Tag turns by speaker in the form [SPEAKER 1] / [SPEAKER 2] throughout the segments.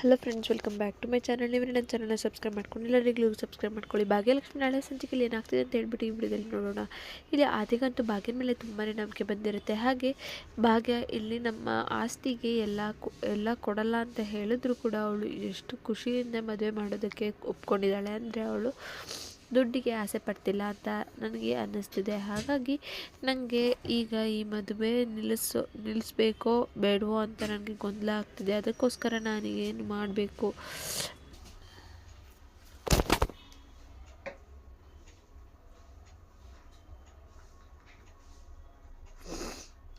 [SPEAKER 1] Hello friends welcome back to my channel ನೀವು ನನ್ನ ಚಾನಲ್ನ ಸಬ್ಸ್ಕ್ರೈಬ್ ಮಾಡ್ಕೊಂಡು ಎಲ್ಲರಿಗೂ ಸಬ್ಸ್ಕ್ರೈಬ್ ಮಾಡ್ಕೊಳ್ಳಿ. ಭಾಗ್ಯಲಕ್ಷ್ಮಿ ನಾಳೆ ಸಂಚಿಕೆಯಲ್ಲಿ ಏನಾಗ್ತಿದೆ ಅಂತ ಹೇಳ್ಬಿಟ್ಟು ಈ ವಿಡಿಯೋದಲ್ಲಿ ನೋಡೋಣ. ಇಲ್ಲಿ ಆದಿಗಂತೂ ಭಾಗ್ಯನ ಮೇಲೆ ತುಂಬಾ ನಂಬಿಕೆ ಬಂದಿರುತ್ತೆ. ಹಾಗೆ ಭಾಗ್ಯ ಇಲ್ಲಿ ನಮ್ಮ ಆಸ್ತಿಗೆ ಎಲ್ಲ ಎಲ್ಲ ಕೊಡಲ್ಲ ಅಂತ ಹೇಳಿದ್ರು ಕೂಡ ಅವಳು ಎಷ್ಟು ಖುಷಿಯಿಂದ ಮದುವೆ ಮಾಡೋದಕ್ಕೆ ಒಪ್ಕೊಂಡಿದ್ದಾಳೆ ಅಂದರೆ ಅವಳು ದುಡ್ಡಿಗೆ ಆಸೆ ಪಡ್ತಿಲ್ಲ ಅಂತ ನನಗೆ ಅನ್ನಿಸ್ತಿದೆ. ಹಾಗಾಗಿ ನನಗೆ ಈಗ ಈ ಮದುವೆ ನಿಲ್ಲಿಸೋ, ನಿಲ್ಲಿಸ್ಬೇಕೋ ಬೇಡವೋ ಅಂತ ನನಗೆ ಗೊಂದಲ ಆಗ್ತಿದೆ. ಅದಕ್ಕೋಸ್ಕರ ನಾನು ಏನು ಮಾಡಬೇಕು?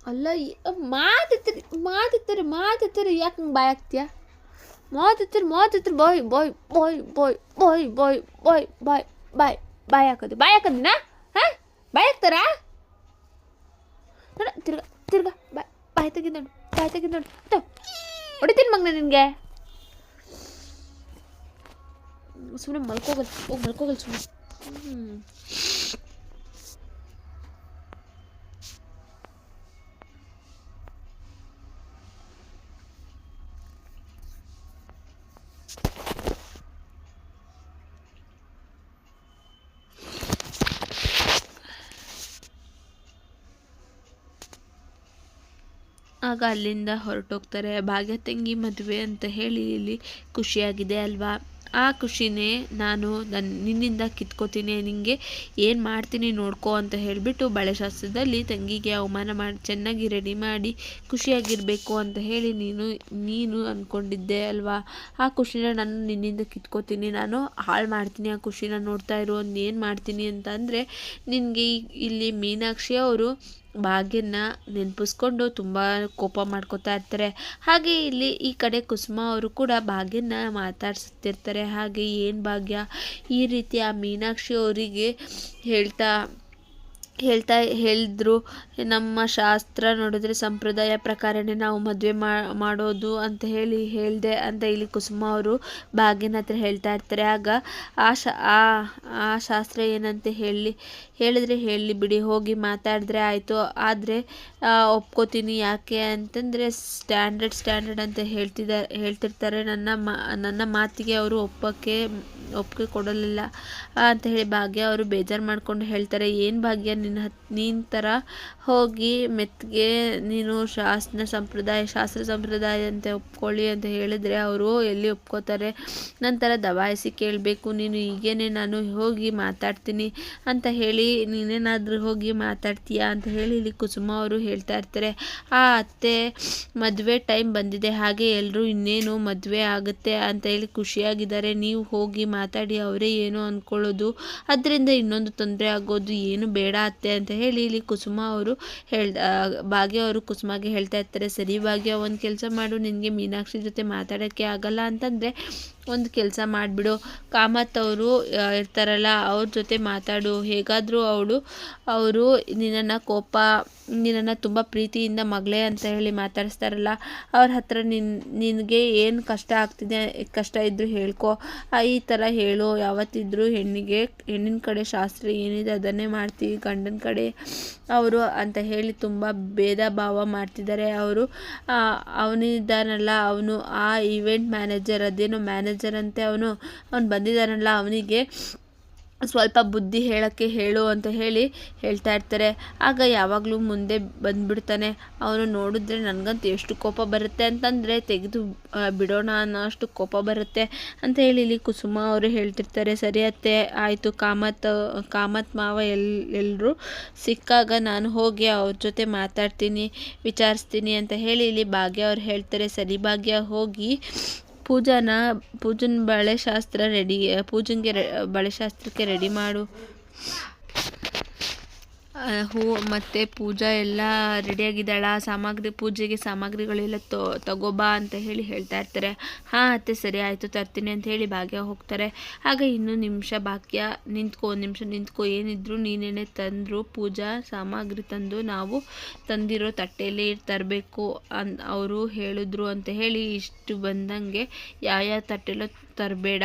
[SPEAKER 1] ಅಲ್ಲ ಮಾತಿರ್ತೀರಿ ಮಾತಿರ್ತಾರೆ ಮಾತಿರ್ತಾರೆ ಯಾಕೆ ನಂಗೆ ಬಾಯ್ ಆಗ್ತೀಯ ಮಾತಿರ್ತಾರೆ ಮಾತಿರ್ತಾರೆ ಬಾಯ್ ಬಾಯ್ ಬಾಯ್ ಬಾಯ್ ಬಾಯ್ ಬಾಯ್ ಬಾಯ್ ಬಾಯ್. ಬಾಯ್ ಬಾಯ್ ಹಾಕೋದು. ಬಾಯ್ ಹಾಕೋದಿನ? ಹಾಂ? ಬಾಯ್ ಹಾಕ್ತಾರಾ? ನೋಡ, ತಿರ್ಗ ತಿರ್ಗ, ಬಾಯ್ ಬಾಯ್ ತೆಗೆದು ನೋಡು, ಬಾಯ್ ತೆಗೆದು ನೋಡು. ತೋ. ಹೊಡಿತೀನಿ ಮಗನ ನಿನಗೆ. ಸುಮ್ಮನೆ ಮಲ್ಕೋಗಲ್ ಹೋಗಿ ಮಲ್ಕೋಗಲ್ ಸುಮ್ಮನೆ ಹ್ಞೂ ಆಗ ಅಲ್ಲಿಂದ ಹೊರಟೋಗ್ತಾರೆ. ಭಾಗ್ಯ ತಂಗಿ ಮದುವೆ ಅಂತ ಹೇಳಿ ಇಲ್ಲಿ ಖುಷಿಯಾಗಿದೆ ಅಲ್ವಾ? ಆ ಖುಷಿನೇ ನಾನು ನನ್ನ ನಿನ್ನಿಂದ ಕಿತ್ಕೋತೀನಿ ನಿನಗೆ ಏನು ಮಾಡ್ತೀನಿ ನೋಡ್ಕೋ ಅಂತ ಹೇಳಿಬಿಟ್ಟು ಬಳೆಶಾಸ್ತ್ರದಲ್ಲಿ ತಂಗಿಗೆ ಅವಮಾನ ಮಾಡಿ, ಚೆನ್ನಾಗಿ ರೆಡಿ ಮಾಡಿ ಖುಷಿಯಾಗಿರಬೇಕು ಅಂತ ಹೇಳಿ ನೀನು ನೀನು ಅಂದ್ಕೊಂಡಿದ್ದೆ ಅಲ್ವಾ? ಆ ಖುಷಿನ ನಾನು ನಿನ್ನಿಂದ ಕಿತ್ಕೋತೀನಿ, ನಾನು ಹಾಳು ಮಾಡ್ತೀನಿ ಆ ಖುಷಿನ ನೋಡ್ತಾ ಇರೋ ಏನು ಮಾಡ್ತೀನಿ ಅಂತ ಅಂದರೆ ನಿನಗೆ ಇಲ್ಲಿ ಮೀನಾಕ್ಷಿ ಅವರು ಭಾಗ್ಯನ ನೆನಪಿಸ್ಕೊಂಡು ತುಂಬ ಕೋಪ ಮಾಡ್ಕೋತಾ ಇರ್ತಾರೆ. ಹಾಗೆ ಇಲ್ಲಿ ಈ ಕಡೆ ಕುಸುಮ ಅವರು ಕೂಡ ಭಾಗ್ಯನ ಮಾತಾಡ್ಸುತ್ತಿರ್ತಾರೆ ಹಾಗೆ ಏನು ಭಾಗ್ಯ? ಈ ರೀತಿ ಆ ಮೀನಾಕ್ಷಿ ಅವರಿಗೆ ಹೇಳ್ತಾ ಹೇಳ್ತಾ ಹೇಳಿದ್ರು, ನಮ್ಮ ಶಾಸ್ತ್ರ ನೋಡಿದ್ರೆ ಸಂಪ್ರದಾಯ ಪ್ರಕಾರನೇ ನಾವು ಮದುವೆ ಮಾಡೋದು ಅಂತ ಹೇಳಿ ಹೇಳಿದೆ ಅಂತ ಇಲ್ಲಿ ಕುಸುಮ ಅವರು ಭಾಗ್ಯನ ಹತ್ರ ಹೇಳ್ತಾ ಇರ್ತಾರೆ. ಆಗ ಆ ಶಾ, ಆ ಶಾಸ್ತ್ರ ಏನಂತ ಹೇಳಿ, ಹೇಳಿದ್ರೆ ಹೇಳಿ ಬಿಡಿ, ಹೋಗಿ ಮಾತಾಡಿದ್ರೆ ಆಯಿತು. ಆದರೆ ಒಪ್ಕೋತೀನಿ ಯಾಕೆ ಅಂತಂದರೆ ಸ್ಟ್ಯಾಂಡರ್ಡ್ ಸ್ಟ್ಯಾಂಡರ್ಡ್ ಅಂತ ಹೇಳ್ತಿದ್ದಾರೆ ಹೇಳ್ತಿರ್ತಾರೆ. ನನ್ನ ಮಾ, ನನ್ನ ಮಾತಿಗೆ ಅವರು ಒಪ್ಪೋಕ್ಕೆ ಒಪ್ಪಿಗೆ ಕೊಡಲಿಲ್ಲ. ಅಂತ ಹೇಳಿ ಭಾಗ್ಯ ಅವರು ಬೇಜಾರು ಮಾಡಿಕೊಂಡು ಹೇಳ್ತಾರೆ, ಏನು ಭಾಗ್ಯ, ನಿನ್ನ ಹತ್, ನೀನು ಥರ ಹೋಗಿ ಮೆತ್ತಿಗೆ ನೀನು ಶಾಸ್ತ್ರ ಸಂಪ್ರದಾಯ ಶಾಸ್ತ್ರ ಸಂಪ್ರದಾಯ ಅಂತ ಒಪ್ಕೊಳ್ಳಿ ಅಂತ ಹೇಳಿದರೆ ಅವರು ಎಲ್ಲಿ ಒಪ್ಕೋತಾರೆ? ನಂತರ ದಬಾಯಿಸಿ ಕೇಳಬೇಕು, ನೀನು ಈಗೇನೆ ನಾನು ಹೋಗಿ ಮಾತಾಡ್ತೀನಿ ಅಂತ ಹೇಳಿ, ನೀನೇನಾದರೂ ಹೋಗಿ ಮಾತಾಡ್ತೀಯಾ ಅಂತ ಹೇಳಿ ಇಲ್ಲಿ ಕುಸುಮ ಅವರು ಹೇಳ್ತಾ ಇರ್ತಾರೆ. ಆ ಅತ್ತೆ ಮದುವೆ ಟೈಮ್ ಬಂದಿದೆ, ಹಾಗೆ ಎಲ್ಲರೂ ಇನ್ನೇನು ಮದುವೆ ಆಗುತ್ತೆ ಅಂತ ಹೇಳಿ ಖುಷಿಯಾಗಿದ್ದಾರೆ, ನೀವು ಹೋಗಿ ಮಾತಾಡಿ ಅವರೇ ಏನೋ ಅಂದ್ಕೊಳ್ಳೋದು ಅದರಿಂದ ಇನ್ನೊಂದು ತೊಂದರೆ ಆಗೋದು, ಏನು ಬೇಡ ಅತ್ತೆ ಅಂತ ಹೇಳಿ ಇಲ್ಲಿ ಕುಸುಮ ಅವರು ಹೇಳ್ ಭಾಗ್ಯ ಅವರು ಕುಸುಮಾಗೆ ಹೇಳ್ತಾ ಇರ್ತಾರೆ, ಸರಿ ಭಾಗ್ಯ, ಒಂದು ಕೆಲಸ ಮಾಡು, ನಿನಗೆ ಮೀನಾಕ್ಷಿ ಜೊತೆ ಮಾತಾಡೋಕ್ಕೆ ಆಗಲ್ಲ ಅಂತಂದರೆ ಒಂದು ಕೆಲಸ ಮಾಡಿಬಿಡು. ಕಾಮತ್ ಅವರು ಇರ್ತಾರಲ್ಲ, ಅವ್ರ ಜೊತೆ ಮಾತಾಡು. ಹೇಗಾದರೂ ಅವಳು, ಅವರು ನಿನ್ನನ್ನು ಕೋಪ, ನಿನ್ನನ್ನು ತುಂಬ ಪ್ರೀತಿಯಿಂದ ಮಗಳೇ ಅಂತ ಹೇಳಿ ಮಾತಾಡಿಸ್ತಾರಲ್ಲ, ಅವ್ರ ಹತ್ರ ನಿನ್ನ ನಿನಗೆ ಏನು ಕಷ್ಟ ಆಗ್ತಿದೆ, ಕಷ್ಟ ಇದ್ದರೂ ಹೇಳ್ಕೊ. ಈ ಥರ ಹೇಳು ಯಾವತ್ತಿದ್ರು ಹೆಣ್ಣಿಗೆ, ಹೆಣ್ಣಿನ ಕಡೆ ಶಾಸ್ತ್ರ ಏನಿದೆ ಅದನ್ನೇ ಮಾಡ್ತೀವಿ, ಗಂಡನ ಕಡೆ ಅವರು ಅಂತ ಹೇಳಿ ತುಂಬ ಭೇದ ಭಾವ ಮಾಡ್ತಿದ್ದಾರೆ. ಅವರು ಅವನಿದ್ದಾನಲ್ಲ, ಅವನು ಆ ಈವೆಂಟ್ ಮ್ಯಾನೇಜರ್ ಅದೇನೋ ಮ್ಯಾನೇಜರ್ ಅಂತೆ ಅವನು ಅವನು ಬಂದಿದ್ದಾನಲ್ಲ, ಅವನಿಗೆ ಸ್ವಲ್ಪ ಬುದ್ಧಿ ಹೇಳೋಕ್ಕೆ ಹೇಳು ಅಂತ ಹೇಳಿ ಹೇಳ್ತಾ ಇರ್ತಾರೆ. ಆಗ ಯಾವಾಗಲೂ ಮುಂದೆ ಬಂದುಬಿಡ್ತಾನೆ. ಅವನು ನೋಡಿದ್ರೆ ನನಗಂತೂ ಎಷ್ಟು ಕೋಪ ಬರುತ್ತೆ ಅಂತಂದರೆ ತೆಗೆದು ಬಿಡೋಣ ಅನ್ನೋ ಅಷ್ಟು ಕೋಪ ಬರುತ್ತೆ ಅಂತ ಹೇಳಿ ಇಲ್ಲಿ ಕುಸುಮ ಅವರು ಹೇಳ್ತಿರ್ತಾರೆ, ಸರಿ ಅತ್ತೆ, ಆಯಿತು, ಕಾಮತ್ ಕಾಮತ್ ಮಾವ ಎಲ್ ಎಲ್ಲರೂ ಸಿಕ್ಕಾಗ ನಾನು ಹೋಗಿ ಅವ್ರ ಜೊತೆ ಮಾತಾಡ್ತೀನಿ, ವಿಚಾರಿಸ್ತೀನಿ ಅಂತ ಹೇಳಿ ಇಲ್ಲಿ ಭಾಗ್ಯ ಅವ್ರು ಹೇಳ್ತಾರೆ. ಸರಿ ಭಾಗ್ಯ, ಹೋಗಿ ಪೂಜಾನ ಪೂಜನ್ ಬಳೆಶಾಸ್ತ್ರ ರೆಡಿ ಪೂಜನ್ಗೆ ಬಳೆ ಶಾಸ್ತ್ರಕ್ಕೆ ರೆಡಿ ಮಾಡು. ಹೂ, ಮತ್ತು ಪೂಜಾ ಎಲ್ಲ ರೆಡಿಯಾಗಿದ್ದಾಳ ಸಾಮಗ್ರಿ, ಪೂಜೆಗೆ ಸಾಮಗ್ರಿಗಳೆಲ್ಲ ತಗೋಬಾ ಅಂತ ಹೇಳಿ ಹೇಳ್ತಾ ಇರ್ತಾರೆ. ಹಾಂ, ಅತ್ತೆ, ಸರಿ ಆಯಿತು, ತರ್ತೀನಿ ಅಂತ ಹೇಳಿ ಭಾಗ್ಯ ಹೋಗ್ತಾರೆ. ಆಗ ಇನ್ನೂ ನಿಮಿಷ ಭಾಗ್ಯ ನಿಂತ್ಕೊ, ಒಂದು ನಿಮಿಷ ನಿಂತ್ಕೊ. ಏನಿದ್ರು ನೀನೇನೆ ತಂದರು, ಪೂಜಾ ಸಾಮಗ್ರಿ ತಂದು ನಾವು ತಂದಿರೋ ತಟ್ಟೆಯಲ್ಲಿ ತರಬೇಕು ಅನ್, ಅವರು ಹೇಳಿದ್ರು ಅಂತ ಹೇಳಿ ಇಷ್ಟು ಬಂದಂಗೆ ಯಾವ ತಟ್ಟೆಲೋ ತರಬೇಡ.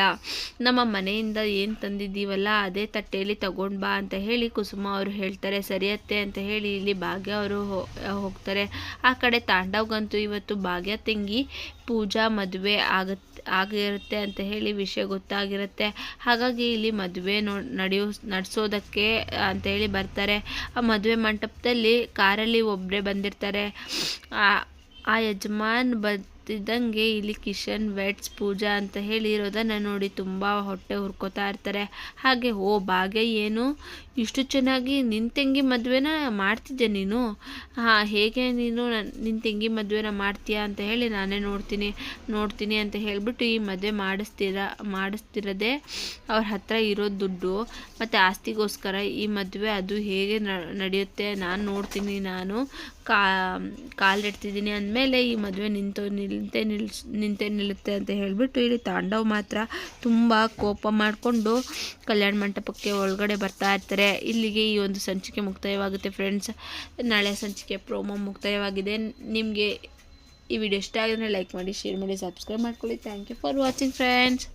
[SPEAKER 1] ನಮ್ಮ ಮನೆಯಿಂದ ಏನು ತಂದಿದ್ದೀವಲ್ಲ, ಅದೇ ತಟ್ಟೆಯಲ್ಲಿ ತಗೊಂಡು ಬಾ ಅಂತ ಹೇಳಿ ಕುಸುಮ ಅವರು ಹೇಳ್ತಾರೆ. ಸರಿಯತ್ತೆ ಅಂತ ಹೇಳಿ ಇಲ್ಲಿ ಭಾಗ್ಯ ಅವರು ಹೋಗ್ತಾರೆ. ಆ ಕಡೆ ತಾಂಡವ್ಗಂತೂ ಇವತ್ತು ಭಾಗ್ಯ ತಂಗಿ ಪೂಜಾ ಮದುವೆ ಆಗತ್ತೆ ಆಗಿರುತ್ತೆ ಅಂತ ಹೇಳಿ ವಿಷಯ ಗೊತ್ತಾಗಿರುತ್ತೆ. ಹಾಗಾಗಿ ಇಲ್ಲಿ ಮದುವೆ ನೋ, ನಡೆಯೋ, ನಡೆಸೋದಕ್ಕೆ ಅಂತ ಹೇಳಿ ಬರ್ತಾರೆ. ಆ ಮದುವೆ ಮಂಟಪದಲ್ಲಿ ಕಾರಲ್ಲಿ ಒಬ್ಬರೇ ಬಂದಿರ್ತಾರೆ. ಆ ಯಜಮಾನ್ ಬರ್ತಿದ್ದಂಗೆ ಇಲ್ಲಿ ಕಿಶನ್, ವೆಟ್ಸ್, ಪೂಜಾ ಅಂತ ಹೇಳಿ ಇರೋದನ್ನು ನೋಡಿ ತುಂಬ ಹೊಟ್ಟೆ ಹುರ್ಕೋತಾ ಇರ್ತಾರೆ. ಹಾಗೆ, ಓ, ಭಾಗ್ಯ, ಏನು? ಇಷ್ಟು ಚೆನ್ನಾಗಿ ನಿನ್ನ ತಂಗಿ ಮದುವೆನ ಮಾಡ್ತಿದ್ದೆ ನೀನು? ಹಾಂ, ಹೇಗೆ ನೀನು ನಿನ್ನ ತಂಗಿ ಮದುವೆನ ಮಾಡ್ತೀಯಾ ಅಂತ ಹೇಳಿ ನಾನೇ ನೋಡ್ತೀನಿ ನೋಡ್ತೀನಿ ಅಂತ ಹೇಳಿಬಿಟ್ಟು ಈ ಮದುವೆ ಮಾಡಿಸ್ತೀರ, ಮಾಡಿಸ್ತಿರೋದೇ ಅವ್ರ ಹತ್ರ ಇರೋ ದುಡ್ಡು ಮತ್ತು ಆಸ್ತಿಗೋಸ್ಕರ ಈ ಮದುವೆ ಅದು ಹೇಗೆ ನಡೆಯುತ್ತೆ ನಾನು ನೋಡ್ತೀನಿ ನಾನು. ಕಾ ಕಾಲಿಡ್ತಿದ್ದೀನಿ ಅಂದಮೇಲೆ ಈ ಮದುವೆ ನಿಂತು ನಿಂತೆ ನಿಲ್ಸ್ ನಿಂತೆ ನಿಲ್ಲುತ್ತೆ ಅಂತ ಹೇಳಿಬಿಟ್ಟು ಇಲ್ಲಿ ತಾಂಡವ್ ಮಾತ್ರ ತುಂಬ ಕೋಪ ಮಾಡಿಕೊಂಡು ಕಲ್ಯಾಣ ಮಂಟಪಕ್ಕೆ ಒಳಗಡೆ ಬರ್ತಾ ಇರ್ತಾರೆ. ಇಲ್ಲಿಗೆ ಈ ಒಂದು ಸಂಚಿಕೆ ಮುಕ್ತಾಯವಾಗುತ್ತೆ ಫ್ರೆಂಡ್ಸ್. ನಾಳೆ ಸಂಚಿಕೆ ಪ್ರೋಮೋ ಮುಕ್ತಾಯವಾಗಿದೆ. ನಿಮಗೆ ಈ ವಿಡಿಯೋ ಇಷ್ಟ ಆಗಿದ್ರೆ ಲೈಕ್ ಮಾಡಿ, ಶೇರ್ ಮಾಡಿ, ಸಬ್ಸ್ಕ್ರೈಬ್ ಮಾಡ್ಕೊಳ್ಳಿ. Thank you for watching friends.